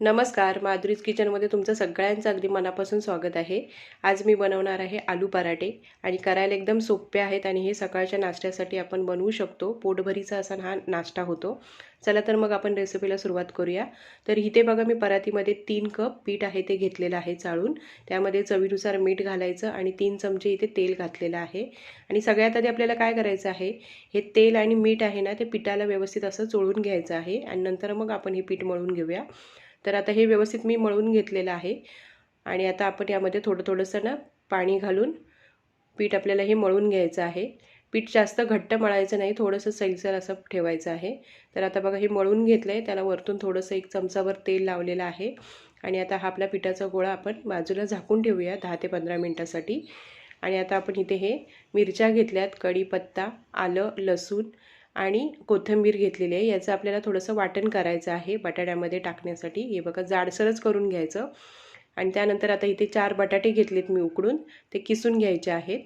नमस्कार माधुरीज किचनमध्ये तुमचं सगळ्यांचं अगदी मनापासून स्वागत आहे. आज मी बनवणार आहे आलू पराठे आणि करायला एकदम सोपे आहेत आणि हे सकाळच्या नाश्त्यासाठी आपण बनवू शकतो. पोटभरीचा असा हा नाश्ता होतो. चला तर मग आपण रेसिपीला सुरुवात करूया. तर इथे बघा मी परातीमध्ये तीन कप पीठ आहे ते घेतलेलं आहे चाळून. त्यामध्ये चवीनुसार मीठ घालायचं आणि तीन चमचे इथे तेल घातलेलं आहे. आणि सगळ्यात आधी आपल्याला काय करायचं आहे हे तेल आणि मीठ आहे ना ते पिठाला व्यवस्थित असं चोळून घ्यायचं आहे. आणि नंतर मग आपण हे पीठ मळून घेऊया. तर आता हे व्यवस्थित मी मळून घेतलेलं आहे. आणि आता आपण यामध्ये थोडं थोडंसं ना पाणी घालून पीठ आपल्याला हे मळून घ्यायचं आहे. पीठ जास्त घट्ट मळायचं नाही थोडंसं सैलसर असं ठेवायचं आहे. तर आता बघा हे मळून घेतलं आहे त्याला वरतून थोडंसं एक चमचावर तेल लावलेलं आहे. आणि आता हा आपला पिठाचा गोळा आपण बाजूला झाकून ठेवूया दहा ते पंधरा मिनटासाठी. आणि आता आपण इथे हे मिरच्या घेतल्यात कढीपत्ता आलं लसूण आणि कोथिंबीर घेतलेली आहे. याचं आपल्याला थोडंसं वाटण करायचं आहे. बटाट्यामध्ये टाकण्यासाठी. हे बघा जाडसरच करून घ्यायचं. आणि त्यानंतर आता इथे चार बटाटे घेतलेत मी उकडून. ते किसून घ्यायचे आहेत.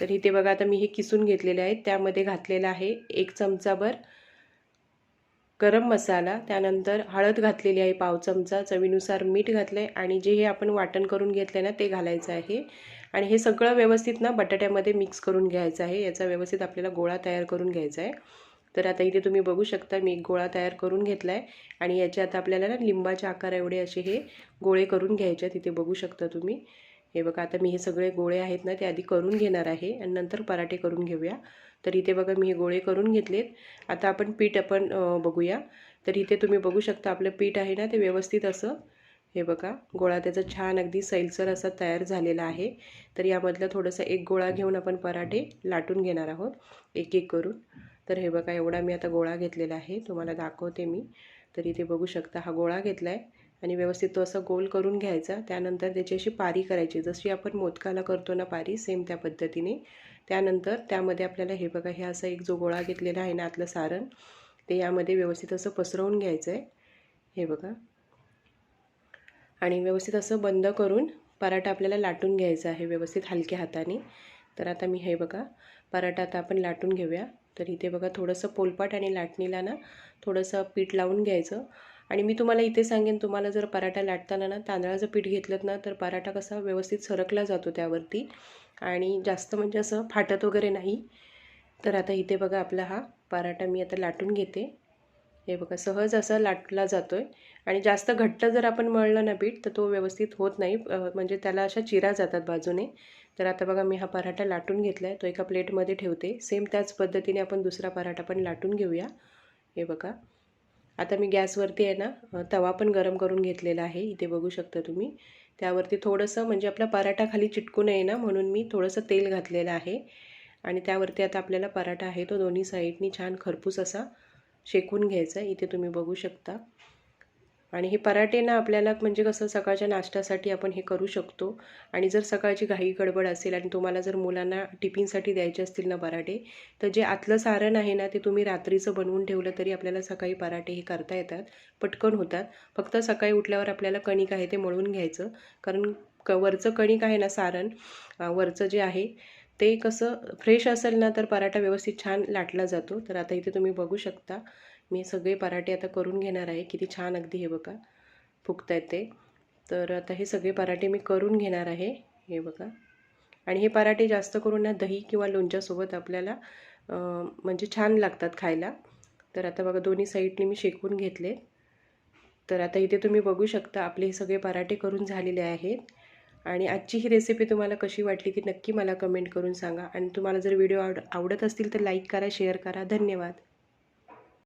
तर इथे बघा आता मी हे किसून घेतलेले आहेत. त्यामध्ये घातलेलं आहे एक चमचाभर गरम मसाला. त्यानंतर हळद घातलेली आहे पाव चमचा. चवीनुसार मीठ घातलं आहे आणि जे हे आपण वाटण करून घेतलं आहे ना ते घालायचं आहे. आणि हे सगळं व्यवस्थित ना बटाट्यामध्ये मिक्स करून घ्यायचं आहे. याचा व्यवस्थित आपल्याला गोळा तयार करून घ्यायचा आहे. तर आता इथे तुम्ही बघू शकता मी एक गोळा तयार करून घेतला आहे आणि याचे आता आपल्याला ना लिंबाच्या आकार एवढे असे हे गोळे करून घ्यायचे तिथे बघू शकता तुम्ही. हे बघा आता मी हे सगळे गोळे आहेत ना ते आधी करून घेणार आहे आणि नंतर पराठे करून घेऊया. तर इथे बघा मी हे गोळे करून घेतलेत. आता आपण पीठ आपण बघूया. तर इथे तुम्ही बघू शकता आपलं पीठ आहे ना ते व्यवस्थित असं हे बघा गोळा त्याचा छान अगदी सैलसर असा तयार झालेला आहे. तर यामधलं थोडंसं एक गोळा घेऊन आपण पराठे लाटून घेणार आहोत एक एक करून. तर हे बघा एवढा मी आता गोळा घेतलेला आहे तुम्हाला दाखवते मी. तर इथे बघू शकता हा गोळा घेतला आहे आणि व्यवस्थित तो असा गोल करून घ्यायचा. त्यानंतर त्याची अशी पारी करायची. जशी आपण मोदकाला करतो ना पारी सेम त्या पद्धतीने. त्यानंतर त्यामध्ये आपल्याला हे बघा हे असं एक जो गोळा घेतलेला आहे ना आतलं सारण ते यामध्ये व्यवस्थित असं पसरवून घ्यायचं आहे हे बघा आणि व्यवस्थित असं बंद करून पराठा आपल्याला लाटून घ्यायचा आहे व्यवस्थित हलक्या हाताने. तर आता मी हे बघा पराठा आता आपण लाटून घेऊया. तर इथे बघा थोडंसं पोलपाट आणि लाटणीला ना थोडंसं पीठ लावून घ्यायचं. आणि मी तुम्हाला इथे सांगेन तुम्हाला जर पराठा लाटताना ना तांदळाचं पीठ घेतलं ना तर पराठा कसा व्यवस्थित सरकला जातो त्यावरती. आणि जास्त म्हणजे असं फाटत वगैरे नाही. तर आता इथे बघा आपला हा पराठा मी आता लाटून घेते. हे बघा सहज असा लाटला जातो आहे आणि जास्त घट्ट जर आपण मळलं ना पीठ तर तो व्यवस्थित होत नाही. म्हणजे त्याला अशा चिरा जातात बाजूने. तर आता बघा मी हा पराठा लाटून घेतला आहे तो एका प्लेटमध्ये ठेवते. सेम त्याच पद्धतीने आपण दुसरा पराठा पण लाटून घेऊया. हे बघा. आता मी गॅसवरती आहे ना तवा पण गरम करून घेतलेला आहे. इथे बघू शकता तुम्ही. त्यावरती थोडंसं म्हणजे आपला पराठा खाली चिटकू नये ना म्हणून मी थोडंसं तेल घातलेलं आहे. आणि त्यावरती आता आपल्याला पराठा आहे तो दोन्ही साईडनी छान खरपूस असा शेकून घ्यायचा इथे तुम्ही बघू शकता. आणि हे पराठे ना आपल्याला म्हणजे कसं सकाळच्या नाश्त्यासाठी आपण हे करू शकतो. आणि जर सकाळची घाई गडबड असेल आणि तुम्हाला जर मुलांना टिफिनसाठी द्यायचे असतील ना पराठे तर जे आतलं सारण आहे ना ते तुम्ही रात्रीचं बनवून ठेवलं तरी आपल्याला सकाळी पराठे हे करता येतात पटकन होतात. फक्त सकाळी उठल्यावर आपल्याला कणिक आहे ते मळून घ्यायचं. कारण क वरचं कणिक आहे ना सारण वरचं जे आहे ते कसं फ्रेश असेल ना तर पराठा व्यवस्थित छान लाटला जातो. तर आता इथे तुम्ही बघू शकता मी सगळे पराठे आता करून घेणार आहे. किती छान अगदी हे बघा फुगत आहेत ते. तर आता हे सगळे पराठे मी करून घेणार आहे. हे बघा. आणि हे पराठे जास्त करून ना दही किंवा लोणच्यासोबत आपल्याला म्हणजे छान लागतात खायला. तर आता बघा दोन्ही साईडने मी शेकून घेतले. तर आता इथे तुम्ही बघू शकता आपले हे सगळे पराठे करून झालेले आहेत. आणि आजची ही रेसिपी तुम्हाला कशी वाटली ती नक्की मला कमेंट करून सांगा. आणि तुम्हाला जर व्हिडिओ आवड आवडत असतील तर लाईक करा शेअर करा. धन्यवाद.